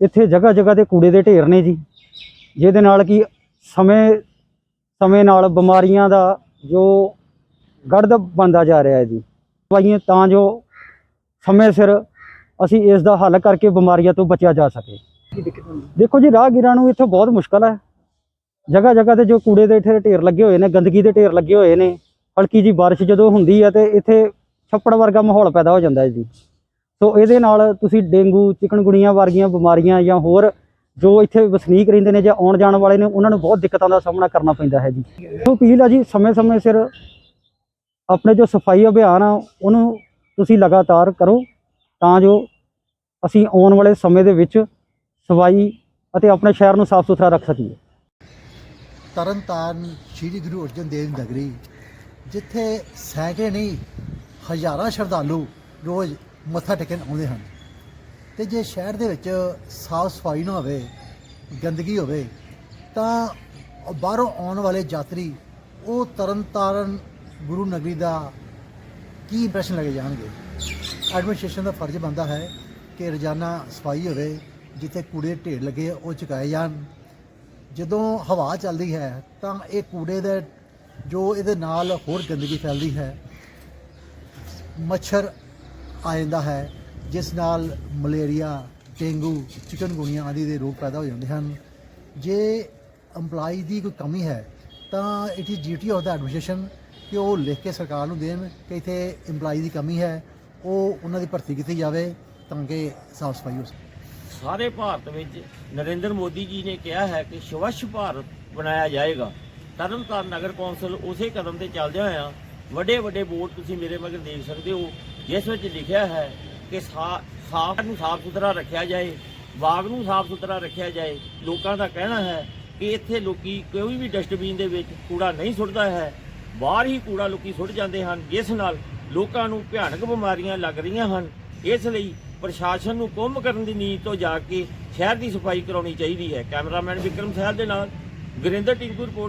ਇੱਥੇ ਜਗ੍ਹਾ ਜਗ੍ਹਾ ਤੇ ਕੂੜੇ ਦੇ ਢੇਰ ਨੇ ਜੀ। ਜਿਹਦੇ ਨਾਲ ਕਿ ਸਮੇਂ ਸਮੇਂ ਨਾਲ ਬਿਮਾਰੀਆਂ ਦਾ ਜੋ ਗੜਦ ਬਣਦਾ ਜਾ ਰਿਹਾ ਹੈ ਜੀ। ਦਵਾਈਆਂ ਤਾਂ ਜੋ ਸਮੇਂ ਸਿਰ ਅਸੀਂ ਇਸ ਦਾ ਹੱਲ ਕਰਕੇ ਬਿਮਾਰੀਆਂ ਤੋਂ ਬਚਿਆ ਜਾ ਸਕੇ। ਦੇਖੋ ਜੀ, ਰਾਹਗੀਰਾਂ ਨੂੰ ਇੱਥੇ ਬਹੁਤ ਮੁਸ਼ਕਲ ਹੈ। ਜਗ੍ਹਾ ਜਗ੍ਹਾ ਤੇ ਜੋ ਕੂੜੇ ਦੇ ਇੱਥੇ ਢੇਰ ਲੱਗੇ ਹੋਏ ਨੇ, ਗੰਦਗੀ ਦੇ ਢੇਰ ਲੱਗੇ ਹੋਏ ਨੇ, ਹਲਕੀ ਜੀ ਬਾਰਿਸ਼ ਜਦੋਂ ਹੁੰਦੀ ਹੈ ਤੇ ਇੱਥੇ ਛੱਪੜ ਵਰਗਾ ਮਾਹੌਲ ਪੈਦਾ ਹੋ ਜਾਂਦਾ ਹੈ ਜੀ। ਸੋ ਇਹਦੇ ਨਾਲ ਤੁਸੀਂ ਡੇਂਗੂ, ਚਿਕਨਗੁਣੀਆਂ ਵਰਗੀਆਂ ਬਿਮਾਰੀਆਂ ਜਾਂ ਹੋਰ ਜੋ ਇੱਥੇ ਵਸਨੀਕ ਰਹਿੰਦੇ ਨੇ ਜਾਂ ਆਉਣ ਜਾਣ ਵਾਲੇ ਨੇ, ਉਹਨਾਂ ਨੂੰ ਬਹੁਤ ਦਿੱਕਤਾਂ ਦਾ ਸਾਹਮਣਾ ਕਰਨਾ ਪੈਂਦਾ ਹੈ ਜੀ। ਸੋ ਅਪੀਲ ਆ ਜੀ, ਸਮੇਂ-ਸਮੇਂ ਸਿਰ ਆਪਣੇ ਜੋ ਸਫ਼ਾਈ ਅਭਿਆਨ ਆ, ਉਹਨੂੰ ਤੁਸੀਂ ਲਗਾਤਾਰ ਕਰੋ, ਤਾਂ ਜੋ ਅਸੀਂ ਆਉਣ ਵਾਲੇ ਸਮੇਂ ਦੇ ਵਿੱਚ ਸਫ਼ਾਈ ਅਤੇ ਆਪਣੇ ਸ਼ਹਿਰ ਨੂੰ ਸਾਫ਼ ਸੁਥਰਾ ਰੱਖ ਸਕੀਏ। ਤਰਨਤਾਰਨ ਸ਼੍ਰੀ ਗੁਰੂ ਅਰਜਨ ਦੇਵ ਨਗਰੀ, ਜਿੱਥੇ ਸੈਂਕੜੇ ਨਹੀਂ, ਹਜ਼ਾਰਾਂ ਸ਼ਰਧਾਲੂ ਰੋਜ਼ ਮੱਥਾ ਟੇਕਣ ਆਉਂਦੇ ਹਨ। ਤੇ ਜੇ ਸ਼ਹਿਰ ਦੇ ਵਿੱਚ ਸਾਫ਼ ਸਫ਼ਾਈ ਨਾ ਹੋਵੇ, ਗੰਦਗੀ ਹੋਵੇ, ਤਾਂ ਬਾਹਰੋਂ ਆਉਣ ਵਾਲੇ ਯਾਤਰੀ ਉਹ ਤਰਨਤਾਰਨ ਗੁਰੂ ਨਗਰੀ ਦਾ ਕੀ ਇੰਪ੍ਰੈਸ਼ਨ ਲੱਗੇ ਜਾਣਗੇ? ਐਡਮਿਨਿਸਟ੍ਰੇਸ਼ਨ ਦਾ ਫਰਜ਼ ਬਣਦਾ ਹੈ ਕਿ ਰੋਜ਼ਾਨਾ ਸਫ਼ਾਈ ਹੋਵੇ, ਜਿੱਥੇ ਕੂੜੇ ਢੇਰ ਲੱਗੇ ਉਹ ਚੁਕਾਏ ਜਾਣ। ਜਦੋਂ ਹਵਾ ਚੱਲਦੀ ਹੈ, ਤਾਂ ਇਹ ਕੂੜੇ ਦੇ ਜੋ ਇਹਦੇ ਨਾਲ ਹੋਰ ਗੰਦਗੀ ਫੈਲਦੀ ਹੈ, ਮੱਛਰ ਆ ਜਾਂਦਾ ਹੈ, ਜਿਸ ਨਾਲ ਮਲੇਰੀਆ, ਡੇਂਗੂ ਚਿਕਨਗੁਨੀਆ ਆਦਿ ਦੇ ਰੋਗ ਪੈਦਾ ਹੋ ਜਾਂਦੇ ਹਨ। ਜੇ EMPLOYE ਦੀ ਕੋਈ ਕਮੀ ਹੈ, ਤਾਂ it is duty of the administration ਕਿ ਉਹ ਲਿਖ ਕੇ ਸਰਕਾਰ ਨੂੰ ਦੇਣ ਕਿ ਇੱਥੇ EMPLOYE ਦੀ ਕਮੀ ਹੈ, ਉਹ ਉਹਨਾਂ ਦੀ ਭਰਤੀ ਕੀਤੀ ਜਾਵੇ ਤਾਂ ਕਿ ਸਾਫ਼ ਸਫ਼ਾਈ ਹੋ ਸਕੇ। ਸਾਰੇ ਭਾਰਤ ਵਿੱਚ ਨਰਿੰਦਰ ਮੋਦੀ ਜੀ ਨੇ ਕਿਹਾ ਹੈ ਕਿ ਸਵੱਛ ਭਾਰਤ ਬਣਾਇਆ ਜਾਏਗਾ। ਤਰਨਤਾਰਨ ਨਗਰ ਕੌਂਸਲ ਉਸੇ ਕਦਮ ਤੇ ਚੱਲਦਿਆਂ ਹੋਇਆ ਵੱਡੇ ਵੱਡੇ ਬੋਰਡ ਤੁਸੀਂ ਮੇਰੇ ਮਗਰ ਦੇਖ ਸਕਦੇ ਹੋ, ਜਿਸ ਵਿੱਚ ਲਿਖਿਆ ਹੈ ਕਿ ਸਾ- ਸਾਫ਼ ਨੂੰ ਸਾਫ਼ ਸੁਥਰਾ ਰੱਖਿਆ ਜਾਏ, ਬਾਗ ਨੂੰ ਸਾਫ਼ ਸੁਥਰਾ ਰੱਖਿਆ ਜਾਏ, ਲੋਕਾਂ ਦਾ ਕਹਿਣਾ ਹੈ ਕਿ ਇੱਥੇ ਲੋਕੀ ਕੋਈ ਵੀ ਡਸਟਬਿਨ ਦੇ ਵਿੱਚ ਕੂੜਾ ਨਹੀਂ ਸੁੱਟਦਾ ਹੈ। ਬਾਹਰ ਹੀ ਕੂੜਾ ਲੋਕੀ ਸੁੱਟ ਜਾਂਦੇ ਹਨ, ਜਿਸ ਨਾਲ ਲੋਕਾਂ ਨੂੰ ਭਿਆਨਕ ਬਿਮਾਰੀਆਂ ਲੱਗ ਰਹੀਆਂ ਹਨ। ਇਸ ਲਈ ਪ੍ਰਸ਼ਾਸਨ ਨੂੰ ਕੁੰਭ ਕਰਨ ਦੀ ਨੀਤ ਤੋਂ ਜਾ ਕੇ ਸ਼ਹਿਰ ਦੀ ਸਫ਼ਾਈ ਕਰਾਉਣੀ ਚਾਹੀਦੀ ਹੈ। ਕੈਮਰਾਮੈਨ ਵਿਕਰਮ ਸਹਿਲ ਦੇ ਨਾਲ ਗੁਰਿੰਦਰ ਟਿੰਕੂ ਰਿਪੋਰਟ।